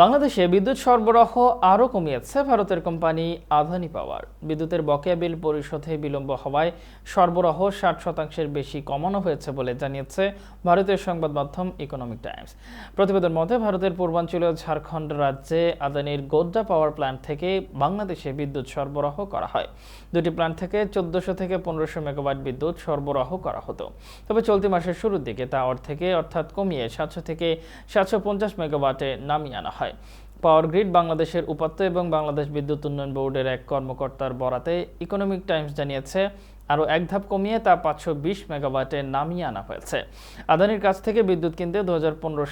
বাংলাদেশে বিদ্যুৎ সরবরাহ আরও কমিয়েছে ভারতের কোম্পানি আদানি পাওয়ার। বিদ্যুতের বকেয়া বিল পরিশোধে বিলম্ব হওয়ায় সরবরাহ ষাট শতাংশের বেশি কমানো হয়েছে বলে জানিয়েছে ভারতীয় সংবাদ মাধ্যম ইকোনমিক টাইমস। প্রতিবেদন মতে, ভারতের পূর্বাঞ্চলীয় ঝাড়খণ্ড রাজ্যে আদানির গোদ্দা পাওয়ার প্ল্যান্ট থেকে বাংলাদেশে বিদ্যুৎ সরবরাহ করা হয়। দুটি প্ল্যান্ট থেকে চোদ্দশো থেকে পনেরোশো মেগাওয়াট বিদ্যুৎ সরবরাহ করা হতো। তবে চলতি মাসের শুরুর দিকে তা অর্ধেকে, অর্থাৎ কমিয়ে সাতশো থেকে সাতশো পঞ্চাশ মেগাওয়াটে নামিয়ে আনা হয়। পাওয়ার গ্রিড বাংলাদেশের উপাত্ত এবং বাংলাদেশ বিদ্যুৎ উন্নয়ন বোর্ডের এক কর্মকর্তার বরাতে ইকোনমিক টাইমস জানিয়েছে আরও এক ধাপ কমিয়ে তা পাঁচশো বিশ মেগাওয়াটে নামিয়ে আনা হয়েছে। আদানির কাছ থেকে বিদ্যুৎ কিনতে দু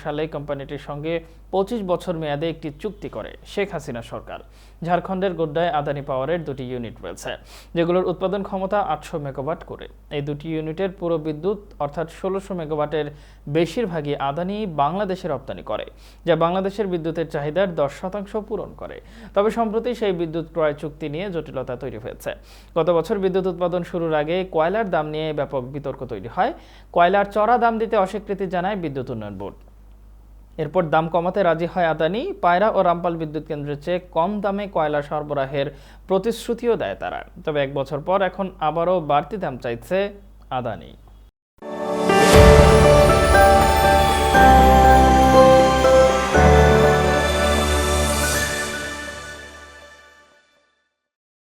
সালে কোম্পানিটির সঙ্গে পঁচিশ বছর মেয়াদে একটি চুক্তি করে শেখ হাসিনা সরকার। ঝাড়খণ্ডের গোড্ডায় আদানি পাওয়ারের দুটি ইউনিট রয়েছে, যেগুলোর উৎপাদন ক্ষমতা আটশো মেগাওয়াট করে। এই দুটি ইউনিটের পুরো বিদ্যুৎ, অর্থাৎ ষোলোশো মেগাওয়াটের বেশিরভাগই আদানি বাংলাদেশে রপ্তানি করে, যা বাংলাদেশের বিদ্যুতের চাহিদার দশ শতাংশ পূরণ করে। তবে সম্প্রতি সেই বিদ্যুৎ ক্রয় চুক্তি নিয়ে জটিলতা তৈরি হয়েছে। গত বছর বিদ্যুৎ উৎপাদন শুরুর আগে কয়লার দাম নিয়ে ব্যাপক বিতর্ক তৈরি হয়। কয়লার চড়া দাম দিতে অস্বীকৃতি জানায় বিদ্যুৎ উন্নয়ন বোর্ড। এরপর দাম কমাতে রাজি হয় আদানি, পায়রা ও রামপাল বিদ্যুৎ কেন্দ্রের চেয়ে কম দামে কয়লা সরবরাহের প্রতিশ্রুতিও দেয় তারা। তবে এক বছর পর এখন আবারও বাড়তি দাম চাইছে আদানি।